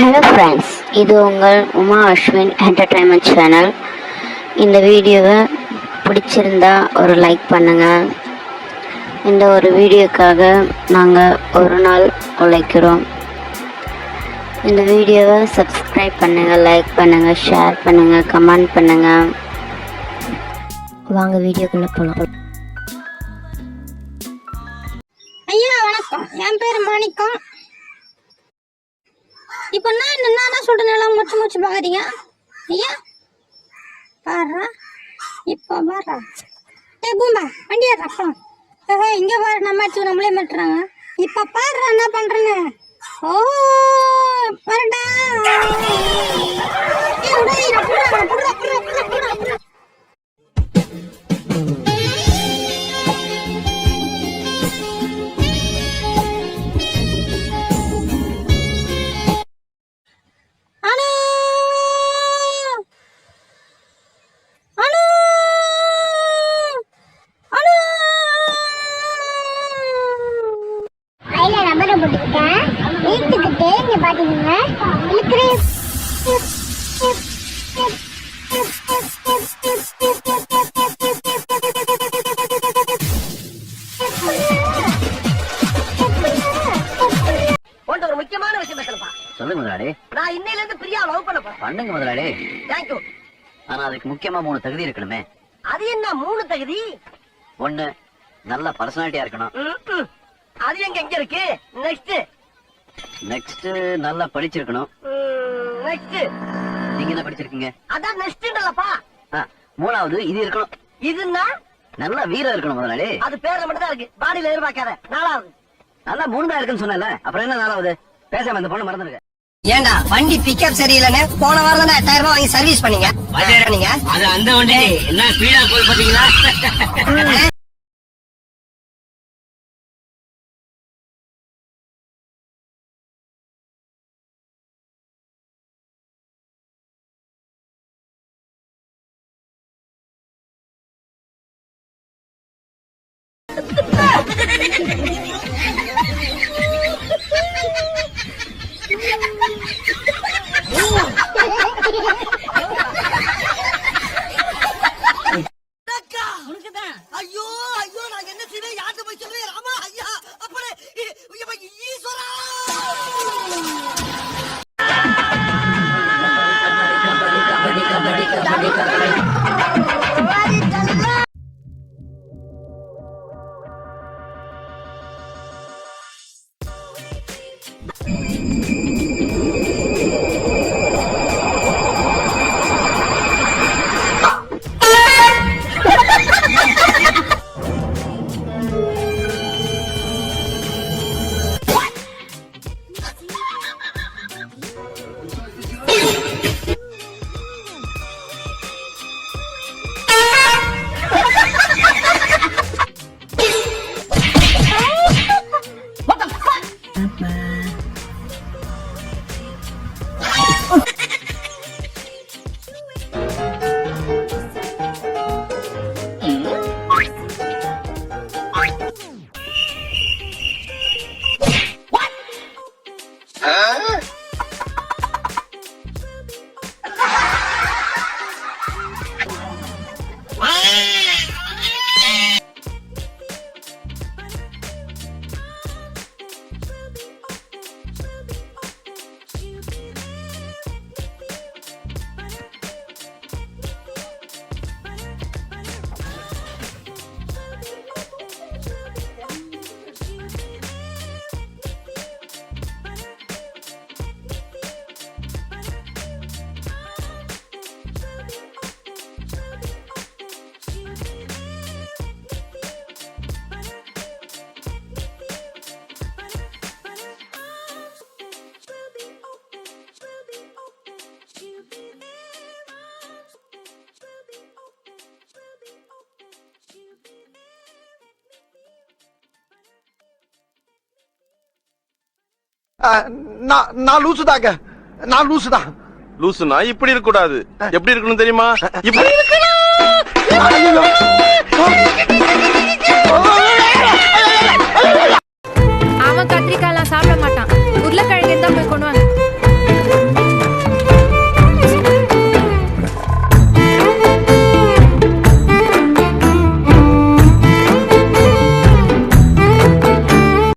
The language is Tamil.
ஹலோ ஃப்ரெண்ட்ஸ் இது உங்கள் உமா அஸ்வின் என்டர்டைன்மெண்ட் சேனல் இந்த வீடியோவை பிடிச்சிருந்தா ஒரு லைக் பண்ணுங்கள் இந்த ஒரு வீடியோக்காக நாங்கள் ஒரு நாள் உழைக்கிறோம். இந்த வீடியோவை சப்ஸ்கிரைப் பண்ணுங்கள் லைக் பண்ணுங்கள் ஷேர் பண்ணுங்கள் கமெண்ட் பண்ணுங்கள் வாங்க வீடியோக்குள்ளே போகலாம் ஐயா வணக்கம். என் பேர் மாணிக்கம் இப்போ நான் என்ன நான் சொல்கிறேன் எல்லாம் முச்சு முச்சு பார்க்குறீங்க ஐயா பாடுறா இப்போ பாடுறா ஏ பூம்பா வண்டியா ரப்பம் ஏஹே இங்கே பாரு நம்ம அடிச்சு நம்மளே மாட்டுறாங்க இப்போ பாடுறா என்ன பண்ணுறேன்னு ஓ பாருடா ஏய், இழுத்துக்கிட்டு இங்க ஒரு முக்கியமான விஷயம் பேசணும்ப்பா சொல்லுங்க முதலாளி. நான் இன்னையில இருந்து பிரியா லவ் பண்ண போறேன். பண்ணுங்க முதலாளி. தேங்க்யூ ஆனா அதுக்கு முக்கியமா மூணு தகுதி இருக்கணுமே. அது என்ன மூணு தகுதி? ஒண்ணு நல்ல பர்சனாலிட்டியா இருக்கணும். அது எங்க எங்க இருக்கு? நெக்ஸ்ட் நெக்ஸ்ட் நல்லா படிச்சிருக்கணும். நெக்ஸ்ட் நீங்க என்ன படிச்சிருக்கீங்க? அதான் நெக்ஸ்ட்ன்றலப்பா ஆ, மூணாவது இது இருக்கணும். இதுன்னா? நல்லா வீரம் இருக்கணும் முதலாளி. அது பேர்ல மட்டும் தான் இருக்கு. பாடியில எதிர்பார்க்காத. நாலாவது. நல்லா மூணு தான் இருக்குன்னு சொன்னல அப்புறம் என்ன நாலாவது? பேசாம இந்த பொண்ணு மறந்துருக்க ஏண்டா வண்டி பிக்கப் சரியில்லைன்னு போன வாரம் தான் எட்டாயிரம் ரூபாய் வாங்கி சர்வீஸ் பண்ணீங்க? நீங்க அது அந்த வண்டி என்ன ஸ்பீடா போய் பாத்தீங்களா? Ha ha ha ha ha! நான் நான் லூசு தாங்க. நான் லூசு தான். லூசுனா இப்படி இருக்க கூடாது எப்படி இருக்கணும் தெரியுமா? இப்படி ஐயோ